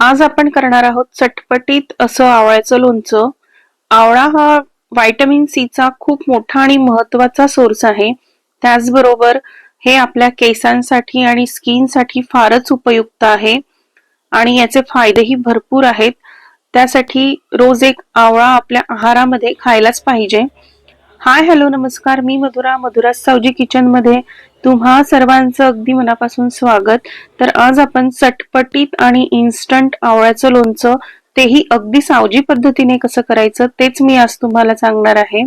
आज आपण करणार आहोत चटपटीत असं आवळ्याचं लोणचं. आवळा हा व्हायटमिन सीचा खूप मोठा आणि महत्त्वाचा सोर्स आहे. त्याचबरोबर हे आपल्या केसांसाठी आणि स्किनसाठी फारच उपयुक्त आहे. आणि याचे फायदेही भरपूर आहेत. त्यासाठी रोज एक आवळा आपल्या आहारामध्ये खायलाच पाहिजे. हाय हॅलो नमस्कार. मी मधुरा मधुरा सावजी किचनमध्ये तुम्हा सर्वांचं अगदी मनापासून स्वागत. तर आज आपण चटपटीत आणि इन्स्टंट आवळ्याचं लोणचं तेही अगदी सावजी पद्धतीने कसं करायचं तेच मी आज तुम्हाला सांगणार आहे.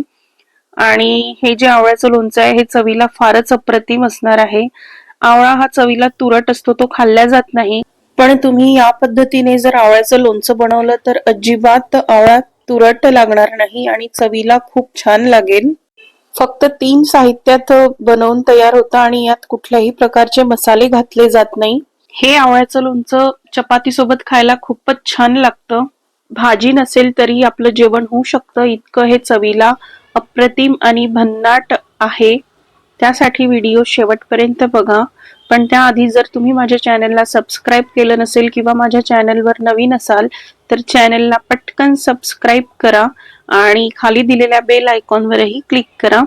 आणि हे जे आवळ्याचं लोणचं आहे हे चवीला फारच अप्रतिम असणार आहे. आवळा हा चवीला तुरट असतो तो खाल्ला जात नाही. पण तुम्ही या पद्धतीने जर आवळ्याचं लोणचं बनवलं तर अजिबात आवळा तुरट लागणार नाही आणि चवीला खूप छान लागेल. फक्त तीन साहित्यात बनवून तयार होतं आणि यात कुठल्याही प्रकारचे मसाले घातले जात नाही. हे आवळ्याचं लोणचं चपाती सोबत खायला खूपच छान लागतं. भाजी नसेल तरी आपलं जेवण होऊ शकतं. इतकं हे चवीला अप्रतिम आणि भन्नाट आहे. त्यासाठी व्हिडिओ शेवटपर्यंत बघा. पण त्याआधी जर तुम्ही माझ्या चॅनलला सबस्क्राईब केलं नसेल किंवा माझ्या चॅनलवर नवीन असाल तर चॅनलला पटकन सबस्क्राईब करा आणि खाली दिलेल्या बेल आयकॉनवरही क्लिक करा.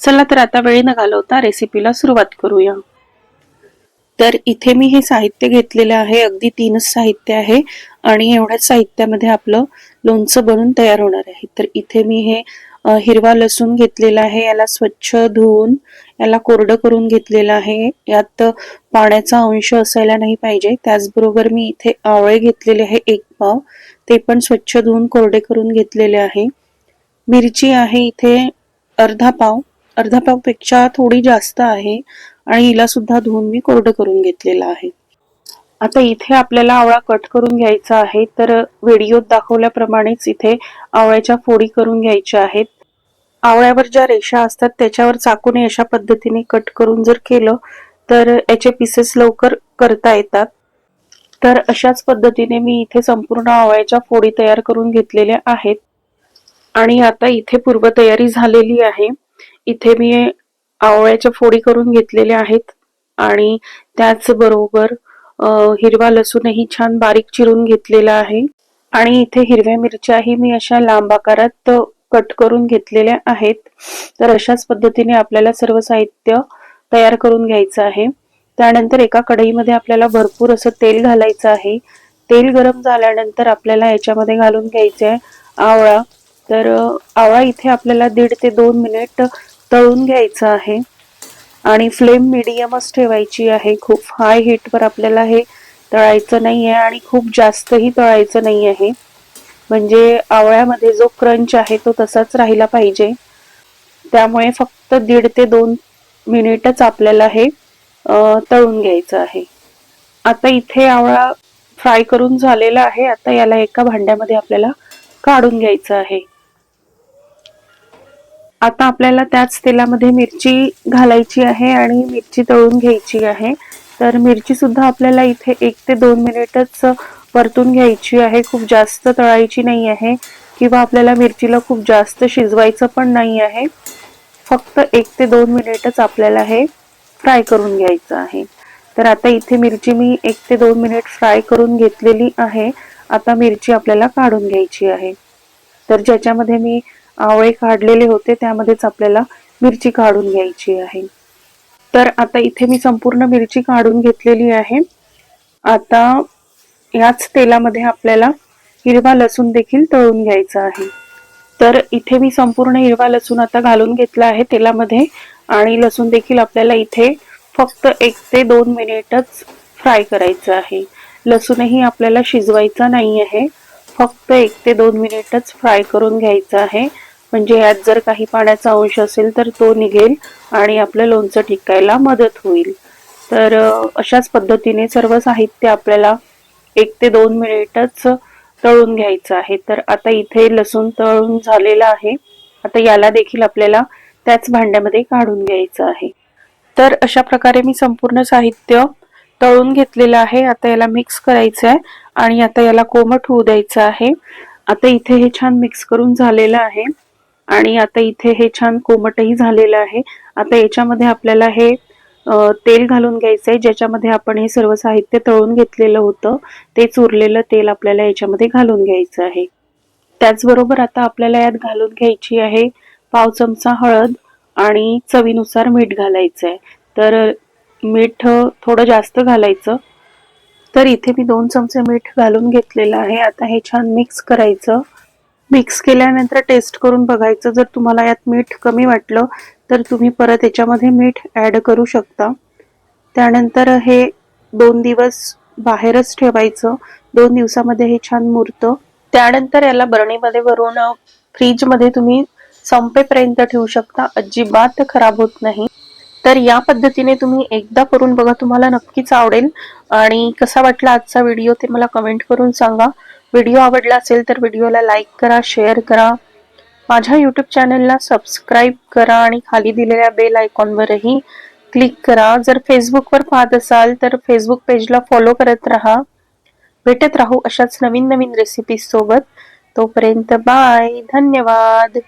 चला तर आता वेळ न घालवता रेसिपीला सुरुवात करूया. तर इथे मी हे साहित्य घेतलेलं आहे अगदी तीनच साहित्य आहे आणि एवढ्याच साहित्यामध्ये आपलं लोणचं बनून तयार होणार आहे. तर इथे मी हे हिरवा लसूण घेतलेला आहे याला स्वच्छ धुवून याला कोरडं करून घेतलेलं आहे. यात पाण्याचा अंश असायला नाही पाहिजे. त्याचबरोबर मी इथे आवळे घेतलेले आहे एक पाव. ते पण स्वच्छ धुवून कोरडे करून घेतलेले आहे. मिरची आहे इथे अर्धा पाव. अर्धा पावपेक्षा थोडी जास्त आहे आणि हिला सुद्धा धुवून मी कोरडं करून घेतलेलं आहे. आता इथे आपल्याला आवळा कट करून घ्यायचा आहे. तर व्हिडिओत दाखवल्याप्रमाणेच इथे आवळ्याच्या फोडी करून घ्यायच्या आहेत. आवळ्यावर ज्या रेषा असतात त्याच्यावर चाकूने अशा पद्धतीने कट करून जर केलं तर याचे पीसेस लवकर करता येतात. तर अशाच पद्धतीने मी इथे संपूर्ण आवळ्याच्या फोडी तयार करून घेतलेल्या आहेत. आणि आता इथे पूर्वतयारी झालेली आहे. इथे मी आवळ्याच्या फोडी करून घेतलेल्या आहेत. आणि त्याचबरोबर हिरवा लसूणही छान बारीक चिरून घेतलेला आहे. आणि इथे हिरव्या मिरच्याही मी अशा लांब आकारात कट करून घेतलेल्या आहेत. तर अशाच पद्धतीने आपल्याला सर्व साहित्य तयार करून घ्यायचं आहे. त्यानंतर एका कढईमध्ये आपल्याला भरपूर असं तेल घालायचं आहे. तेल गरम झाल्यानंतर आपल्याला याच्यामध्ये घालून घ्यायचं आहे आवळा. तर आवळा इथे आपल्याला दीड ते दोन मिनिट तळून घ्यायचं आहे. आणि फ्लेम मिडियमच ठेवायची आहे. खूप हाय हीटवर आपल्याला हे तळायचं नाही आहे आणि खूप जास्तही तळायचं नाही आहे म्हणजे आवळ्यामध्ये जो क्रंच आहे तो तसाच राहिला पाहिजे. त्यामुळे फक्त दीड ते दोन मिनिटच आपल्याला हे तळून घ्यायचं आहे. आता इथे आवळा फ्राय करून झालेला आहे. आता याला एका भांड्यामध्ये आपल्याला काढून घ्यायचं आहे. आता आपल्याला त्याच तेलामध्ये मिरची घालायची आहे आणि मिरची तळून घ्यायची आहे. तर मिरची सुद्धा आपल्याला इथे एक ते दोन मिनिटच परतून घ्यायची आहे खूप जास्त तळायची नाही आहे किंवा आपल्याला मिरचीला खूप जास्त शिजवायचं पण नाही आहे. फक्त एक ते दोन मिनिटच आपल्याला हे फ्राय करून घ्यायचं आहे. तर आता इथे मिरची मी एक ते दोन मिनिट फ्राय करून घेतलेली आहे. आता मिरची आपल्याला काढून घ्यायची आहे. तर ज्याच्यामध्ये मी आवळे काढलेले होते त्यामध्येच आपल्याला मिरची काढून घ्यायची आहे. तर आता इथे मी संपूर्ण मिरची काढून घेतलेली आहे. आता याच तेलामध्ये आपल्याला हिरवा लसूण देखील तळून घ्यायचा आहे. तर इथे मी संपूर्ण हिरवा लसूण आता घालून घेतला आहे तेलामध्ये आणि लसूण देखील आपल्याला इथे फक्त एक ते दोन मिनिटच फ्राय करायचं आहे. लसूणही आपल्याला शिजवायचा नाही आहे. फक्त एक ते दोन मिनिटच फ्राय करून घ्यायचं आहे. म्हणजे यात जर काही पाण्याचा अंश असेल तर तो निघेल आणि आपलं लोणचं टिकायला मदत होईल. तर अशाच पद्धतीने सर्व साहित्य आपल्याला एक ते दोन मिनिटच तळून घ्यायचं आहे. तर आता इथे लसूण तळून झालेला आहे. आता याला देखील आपल्याला त्याच भांड्यामध्ये काढून घ्यायचं आहे. तर अशा प्रकारे मी संपूर्ण साहित्य तळून घेतलेलं आहे. आता याला मिक्स करायचं आहे आणि आता याला कोमट होऊ द्यायचं आहे. आता इथे हे छान मिक्स करून झालेलं आहे. आणि आता इथे हे छान कोमटही झालेलं आहे. आता याच्यामध्ये आपल्याला हे तेल घालून घ्यायचं आहे ज्याच्यामध्ये आपण हे सर्व साहित्य तळून घेतलेलं होतं ते चुरलेलं तेल आपल्याला याच्यामध्ये घालून घ्यायचं आहे. त्याचबरोबर आता आपल्याला यात घालून घ्यायची आहे पाव चमचा हळद आणि चवीनुसार मीठ घालायचं आहे तर मीठ थोडं जास्त घालायचं. तर इथे मी दोन चमचे मीठ घालून घेतलेलं आहे. आता हे छान मिक्स करायचं. मिक्स केल्यानंतर टेस्ट करून बघायचं. जर तुम्हाला यात मीठ कमी वाटलं तर तुम्ही परत याच्यामध्ये मीठ ॲड करू शकता. त्यानंतर हे दोन दिवस बाहेरच ठेवायचं. दोन दिवसामध्ये हे छान मुरतं. त्यानंतर याला बरणीमध्ये भरून फ्रीजमध्ये तुम्ही संपेपर्यंत ठेवू शकता. अजिबात खराब होत नाही. तर या पद्धतीने तुम्ही एकदा करून बघा. तुम्हाला नक्कीच आवडेल. आणि कसा वाटला आजचा व्हिडिओ ते मला कमेंट करून सांगा. व्हिडिओ आवडला असेल तर व्हिडिओला लाईक करा शेअर करा. माझ्या यूट्यूब चॅनलला सबस्क्राईब करा आणि खाली दिलेल्या बेल आयकॉनवरही क्लिक करा. जर फेसबुकवर पाहत असाल तर फेसबुक पेजला फॉलो करत राहा. भेटत राहू अशाच नवीन नवीन रेसिपीज सोबत. तोपर्यंत बाय धन्यवाद.